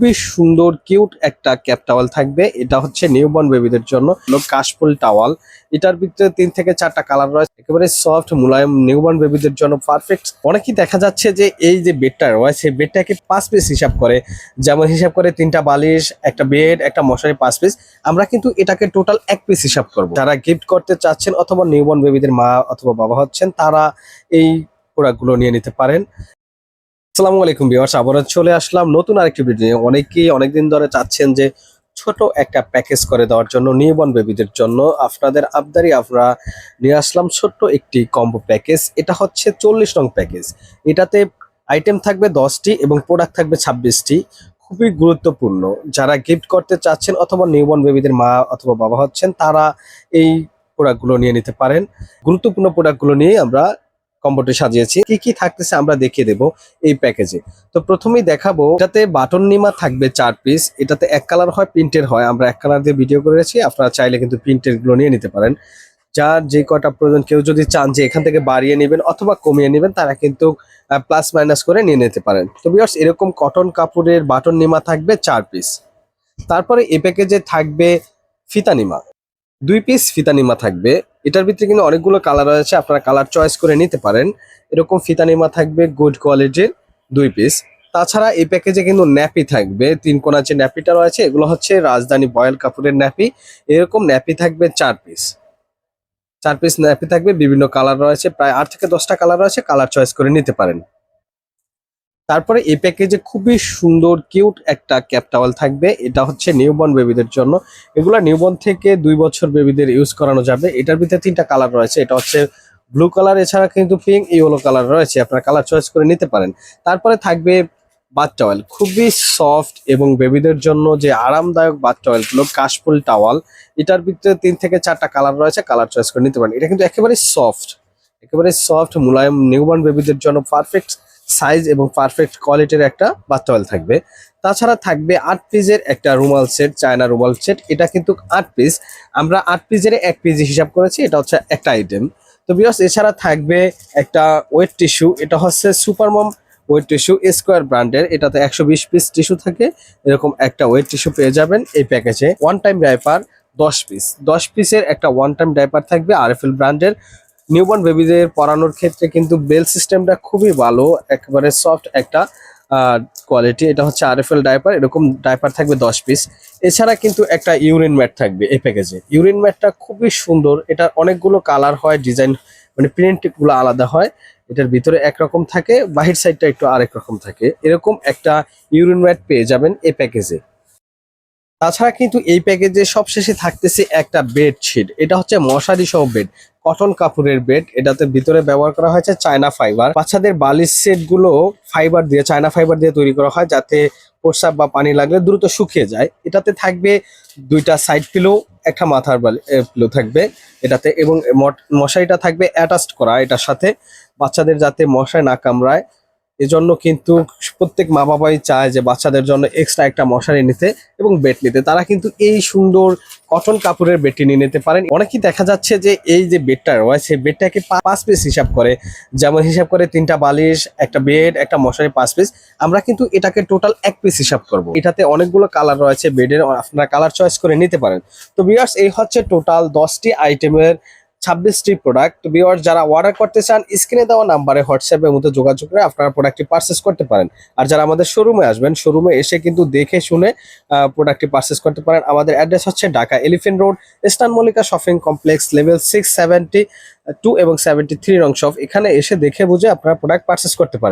খুবই সুন্দর কিউট একটা ক্যাপ টাওয়াল থাকবে। এটা হচ্ছে নিউবর্ন বেবিদের জন্য। কাশফুল টাওয়াল এটার ভিতরে তিন থেকে চারটা কালার রয়েছে। একেবারে সফট মুলায়ম নিউবর্ন বেবিদের জন্য পারফেক্ট অনেকেই দেখা যাচ্ছে যে এই যে বেডটা রয়েছে বেডটাকে পাঁচ পিস হিসাব করে। যেমন হিসাব করে তিনটা বালিশ, একটা বেড একটা মশারি পাঁচ পিস আমরা কিন্তু এটাকে টোটাল এক পিস হিসাব করব। যারা গিফট করতে চাচ্ছেন অথবা নিউবর্ন বেবিদের মা অথবা বাবা হচ্ছেন, তারা এই প্রোডাক্টগুলো নিয়ে নিতে পারেন। আসসালামু আলাইকুম বিয়ার্স আবারও চলে আসলাম নতুন আরেকটি ভিডিও নিয়ে। অনেকেই অনেকদিন ধরে চাচ্ছেন যে ছোট একটা প্যাকেজ করে দেওয়ার জন্য নিউবর্ন বেবিদের জন্য আপনাদের আবদারি আমরা নিয়ে আসলাম ছোট্ট একটি কম্বো প্যাকেজ এটা হচ্ছে চল্লিশ নং প্যাকেজ এটাতে আইটেম থাকবে দশটি এবং প্রোডাক্ট থাকবে ছাব্বিশটি। খুবই গুরুত্বপূর্ণ। যারা গিফট করতে চাচ্ছেন অথবা নিউবর্ন বেবিদের মা অথবা বাবা হচ্ছেন, তারা এই প্রোডাক্টগুলো নিয়ে নিতে পারেন। গুরুত্বপূর্ণ প্রোডাক্টগুলো নিয়ে আমরা কম্বোটে সাজিয়েছি। কি কি থাকতেছে আমরা দেখিয়ে দেব এই প্যাকেজে। তো প্রথমেই দেখাবো, এটাতে বাটন নিমা থাকবে চার পিস এটাতে এক কালার হয় প্রিন্টের হয়। আমরা এক কালার দিয়ে ভিডিও করেছি, আপনারা চাইলে কিন্তু প্রিন্টেরগুলো নিয়ে নিতে পারেন। যার যে কটা প্রয়োজন, কেউ যদি চান যে এখান থেকে বাড়িয়ে নেবেন অথবা কমিয়ে নেবেন, তারা কিন্তু প্লাস মাইনাস করে নিয়ে নিতে পারেন। তো বিয়ার্স এরকম কটন কাপড়ের বাটন নিমা থাকবে চার পিস তারপরে এই প্যাকেজে থাকবে ফিতা নিমা। দুই পিস ফিতা নিমা থাকবে। এটার ভিতরে কিন্তু অনেকগুলো কালার রয়েছে, আপনারা কালার চয়েস করে নিতে পারেন। এরকম ফিতা নিমা থাকবে গুড কোয়ালিটির দুই পিস তাছাড়া এই প্যাকেজে কিন্তু ন্যাপি থাকবে, তিন কোনা যে ন্যাপিটা রয়েছে, এগুলো হচ্ছে রাজধানী বয়েল কাপড়ের ন্যাপি এরকম ন্যাপি থাকবে চার পিস চার পিস ন্যাপি থাকবে, বিভিন্ন কালার রয়েছে, প্রায় আট থেকে দশটা কালার রয়েছে কালার চয়েস করে নিতে পারেন। তারপরে এই প্যাকেজে খুবই সুন্দর, কিউট একটা ক্যাপ টাওয়াল থাকবে। এটা হচ্ছে নিউবর্ন বেবিদের জন্য। এগুলো নিউবর্ন থেকে দুই বছর বেবিদের ইউজ করানো যাবে। এটার ভিতরে তিনটা কালার রয়েছে। এটা হচ্ছে ব্লু কালার, এছাড়া কিন্তু পিঙ্ক, ইয়েলো কালার রয়েছে। আপনারা কালার চয়েস করে নিতে পারেন। তারপরে থাকবে বাথ টাওয়াল। খুবই সফট এবং বেবিদের জন্য যে আরামদায়ক বাথ টাওয়ালগুলো, কাশফুল টাওয়াল, এটার ভিতরে তিন থেকে চারটা কালার রয়েছে। কালার চয়েস করে নিতে পারেন। এটা কিন্তু একেবারে সফট। একেবারে সফট, মুলায়ম, নিউবর্ন বেবিদের জন্য পারফেক্ট। সাইজ এবং পারফেক্ট কোয়ালিটির একটা বাথ টাওয়াল থাকবে। তাছাড়া থাকবে আট পিসের একটা রুমাল সেট চায়না রুমাল সেট এটা কিন্তু আট পিস আমরা আট পিসের এক পিস হিসাব করেছি, এটা হচ্ছে একটা আইটেম তো বিকজ এছাড়া থাকবে একটা ওয়েট টিস্যু এটা হচ্ছে সুপারমম ওয়েট টিস্যু স্কোয়ার ব্র্যান্ডের এটাতে একশো বিশ পিস টিস্যু থাকে। এরকম একটা ওয়েট টিস্যু পেয়ে যাবেন এই প্যাকেজে ওয়ান টাইম ডাইপার দশ পিস দশ পিসের একটা ওয়ান টাইম ডাইপার থাকবে আর আরএফএল ব্র্যান্ডের নিউবর্ন বেবিদের পরানোর ক্ষেত্রে কিন্তু বেল সিস্টেমটা খুবই ভালো, একেবারে সফট একটা কোয়ালিটি এটা হচ্ছে আরএফএল ডাইপার এরকম ডাইপার থাকবে দশ পিস এছাড়া কিন্তু একটা ইউরিন ম্যাট থাকবে এই প্যাকেজে ইউরিন ম্যাটটা খুবই সুন্দর এটা অনেকগুলো কালার হয় ডিজাইন মানে প্রিন্টগুলো আলাদা হয়, এটার ভিতরে একরকম থাকে, বাহির সাইডটা একটু আরেক রকম থাকে। এরকম একটা ইউরিন ম্যাট পেয়ে যাবেন এই প্যাকেজে তাছাড়া কিন্তু এই প্যাকেজে সবশেষে থাকতেছে একটা বেড শিট এটা হচ্ছে মশারি সহ বেড কটন কাপড়ের বেড এটাতে ভিতরে ব্যবহার করা হয়েছে চায়না ফাইবার বাচ্চাদের বালিশ সেটগুলো ফাইবার দিয়ে, চায়না ফাইবার দিয়ে তৈরি করা হয় যাতে প্রস্রাব বা পানি লাগলে দ্রুত শুকিয়ে যায়। এটাতে থাকবে দুইটা সাইড পিলো একটা মাথার পিলো থাকবে এটাতে এবং মশারিটা থাকবে অ্যাটাচড করা এটার সাথে। বাচ্চাদের যাতে মশায় না কামড়ায় এজন্য কিন্তু প্রত্যেক মা বাবাই চায় যে বাচ্চাদের জন্য এক্সট্রা একটা মশারি নিতে এবং বেড নিতে। তারা কিন্তু এই সুন্দর কটন কাপড়ের বেডটি নিয়ে নিতে পারেন। অনেকেই দেখা যাচ্ছে যে এই যে বেডটা রয়েছে বেডটাকে পাঁচ পিস হিসাব করে। যেমন হিসাব করে তিনটা বালিশ, একটা বেড একটা মশারি, পাঁচ পিস আমরা কিন্তু এটাকে টোটাল এক পিস হিসাব করব। এটাতে অনেকগুলো কালার রয়েছে। বেডের আপনারা কালার চয়েস করে নিতে পারেন। তো বিয়ার্স এই হচ্ছে টোটাল দশটি আইটেমের ছাব্বিশটি প্রোডাক্ট বিওয়ার্স যারা অর্ডার করতে চান স্ক্রিনে দেওয়া নাম্বারে হোয়াটসঅ্যাপের মধ্যে যোগাযোগ করে আপনারা প্রোডাক্টটি পারচেস করতে পারেন। আর যারা আমাদের শোরুমে আসবেন শোরুমে এসে কিন্তু দেখে শুনে প্রোডাক্টটি পারচেস করতে পারেন। আমাদের অ্যাড্রেস হচ্ছে Dhaka elephant road eastern Mallika shopping complex level six seventy two এবং সেভেন্টি থ্রি রং শপ এখানে এসে দেখে বুঝে আপনারা প্রোডাক্ট পারচেস করতে পারেন।